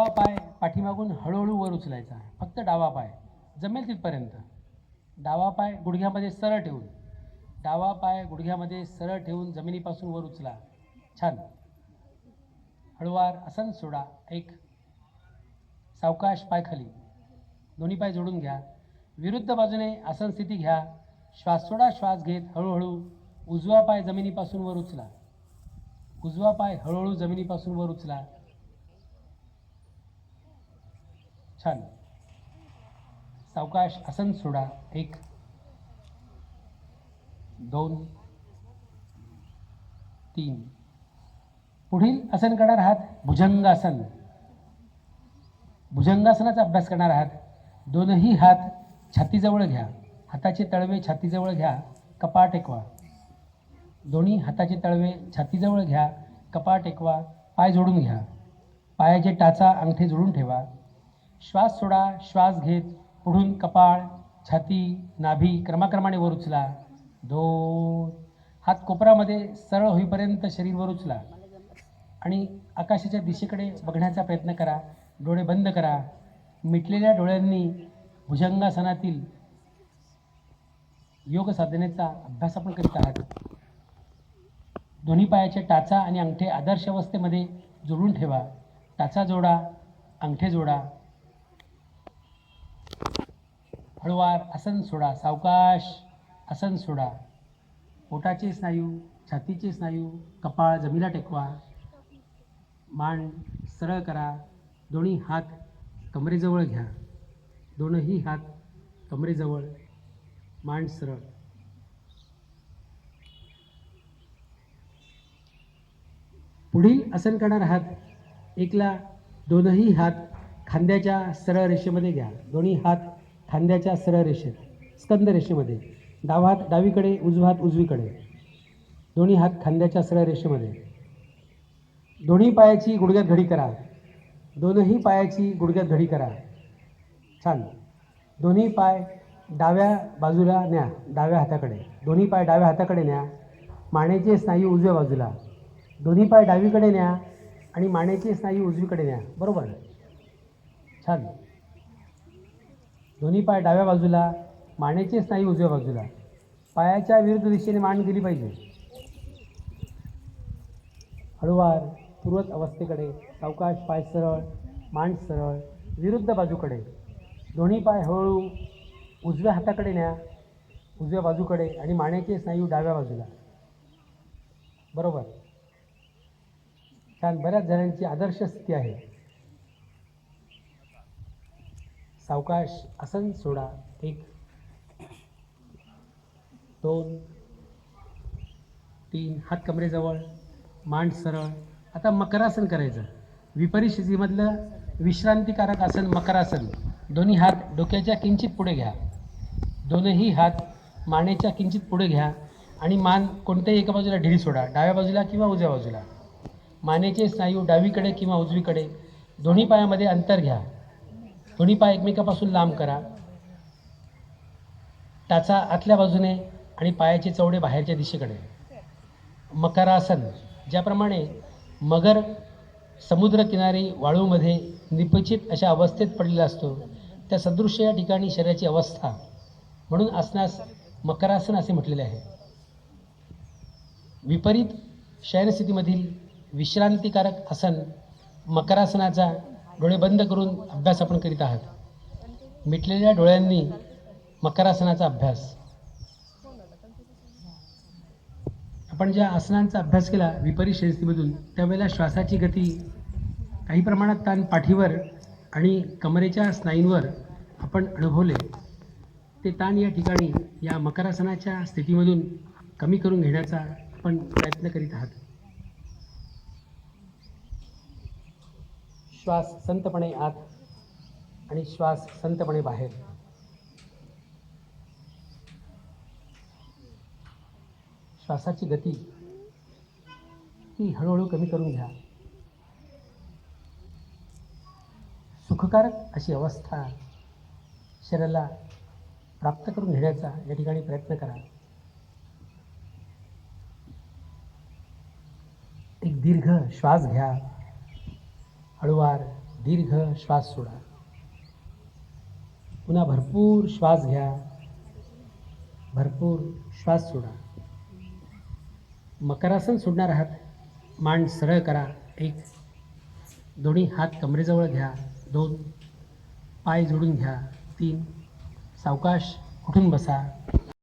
डावा पाय पाठीमागून हळूहळू वर उचलायचा. फक्त डावा पाय. जमेल तिथपर्यंत. डावा पाय गुडघ्यामध्ये सरळ ठेवून. डावा पाय गुडघ्यामध्ये सरळ ठेवून जमिनीपासून वर उचला. छान. हळुवार आसन सोडा. एक. सावकाश पाय खाली. दोन्ही पाय जोडून घ्या. विरुद्ध बाजूने आसन स्थिती घ्या. श्वास सोडा. श्वास घेत हळूहळू उजवा पाय जमिनीपासून वर उचला. उजवा पाय हळूहळू जमिनीपासून वर उचला. छान. सावकाश आसन सोडा. एक दोन तीन. पुढील आसन करणार आहात भुजंगासन. भुजंगासनाचा अभ्यास करणार आहात. दोनही हात छातीजवळ घ्या. हाताचे तळवे छातीजवळ घ्या. कपाळ टेकवा. दोन्ही हाताचे तळवे छातीजवळ घ्या. कपाळ टेकवा. पाय जोडून घ्या. पायाचे टाचा अंगठे जोडून ठेवा. श्वास सोडा श्वास घेत पुढून कपाळ छाती नाभी क्रमाक्रमाने वर उचला. दोन. हात कोपरामध्ये सरळ होईपर्यंत शरीर वर उचला. आणि आकाशाच्या दिशेकडे बघण्याचा प्रयत्न करा. डोळे बंद करा. मिटलेल्या डोळ्यांनी भुजंगासनातील योग साधनेचा अभ्यास आपण करीत आहात. दोन्ही पायाचे टाचा आणि अंगठे आदर्श अवस्थेमध्ये जोडून ठेवा. टाचा जोडा अंगठे जोडा. हळुवार आसन सोडा सावकाश आसन सोडा. पोटाचे स्नायू छातीचे स्नायू कपाळ जमिला टेकवा. मान सरळ करा. दोन्ही हात कमरेजवळ घ्या. दोनही हात कमरेजवळ. मान सरळ. पुढील आसन करणार आहात एकला दोनही हात खांद्याच्या सरळ रेषेमध्ये घ्या. दोन्ही हात खांद्याच्या सरळ रेषेत स्कंद रेषेमध्ये. डावा हात डावीकडे उजवा हात उजवीकडे. दोन्ही हात खांद्याच्या सरळ रेषेमध्ये. दोन्ही पायाची गुडघ्यात घडी करा. दोनही पायाची गुडघ्यात घडी करा. छान. दोन्ही पाय डाव्या बाजूला न्या डाव्या हाताकडे. दोन्ही पाय डाव्या हाताकडे न्या. मानेचे स्नायू उजव्या बाजूला. दोन्ही पाय डावीकडे न्या आणि मानेचे स्नायू उजवीकडे न्या. बरोबर? छान दोन्ही पाय डाव्या बाजूला मानेचे स्नायू उजव्या बाजूला. पायाच्या विरुद्ध दिशेने मान गेली पाहिजे. हळुवार पूर्वत अवस्थेकडे सावकाश पाय सरळ मान सरळ विरुद्ध बाजूकडे. दोन्ही पाय हळूहळू उजव्या हाताकडे न्या उजव्या बाजूकडे आणि मानेचे स्नायू डाव्या बाजूला. बरोबर? छान बऱ्याच जणांची आदर्श स्थिती आहे. सावकाश आसन सोडा एक दोन तीन हात कमरेजवळ मांड सरळ. आता मकरासन करायचं. विपरीत स्थितीमधलं विश्रांतीकारक आसन मकरासन. दोन्ही हात डोक्याच्या किंचित पुढे घ्या. दोनही हात मानेच्या किंचित पुढे घ्या. आणि मान कोणत्याही एका बाजूला ढिली सोडा. डाव्या बाजूला किंवा उजव्या बाजूला. मानेचे स्नायू डावीकडे किंवा उजवीकडे. दोन्ही पायामध्ये अंतर घ्या. दोन्ही पाय एकमेकापासून लांब करा. टाचा आतल्या बाजूने आणि पायाचे चवडे बाहेरच्या दिशेकडे. मकरासन ज्याप्रमाणे मगर समुद्रकिनारी वाळूमध्ये निपचित अशा अवस्थेत पडलेला असतो त्या सदृश्य या ठिकाणी शरीराची अवस्था म्हणून असण्यास मकरासन असे म्हटलेले आहे. विपरीत शयनस्थितीमधील विश्रांतिकारक आसन मकरासनाचा डोळे बंद करून अभ्यास आपण करीत आहात. मिटलेल्या डोळ्यांनी मकरासनाचा अभ्यास. आपण ज्या आसनांचा अभ्यास केला विपरीत शयनस्थितीमधून त्यावेळेला श्वासाची गती काही प्रमाणात ताण पाठीवर आणि कमरेच्या स्नायूंवर आपण अनुभवले. ते ताण या ठिकाणी या मकरासनाच्या स्थितीमधून कमी करून घेण्याचा आपण प्रयत्न करीत आहात. श्वास संतपणे आत आणि श्वास संतपणे बाहेर. श्वासाची गती ही हळूहळू कमी करून घ्या. सुखकारक अशी अवस्था शरीराला प्राप्त करून घेण्याचा या ठिकाणी प्रयत्न करा. एक दीर्घ श्वास घ्या. हळुवार दीर्घ श्वास सोडा. पुन्हा भरपूर श्वास घ्या. भरपूर श्वास सोडा. मकरासन सोडणार आहात. मान सरळ करा. एक दोन्ही हात कमरेजवळ घ्या. दोन पाय जोडून घ्या. तीन सावकाश उठून बसा.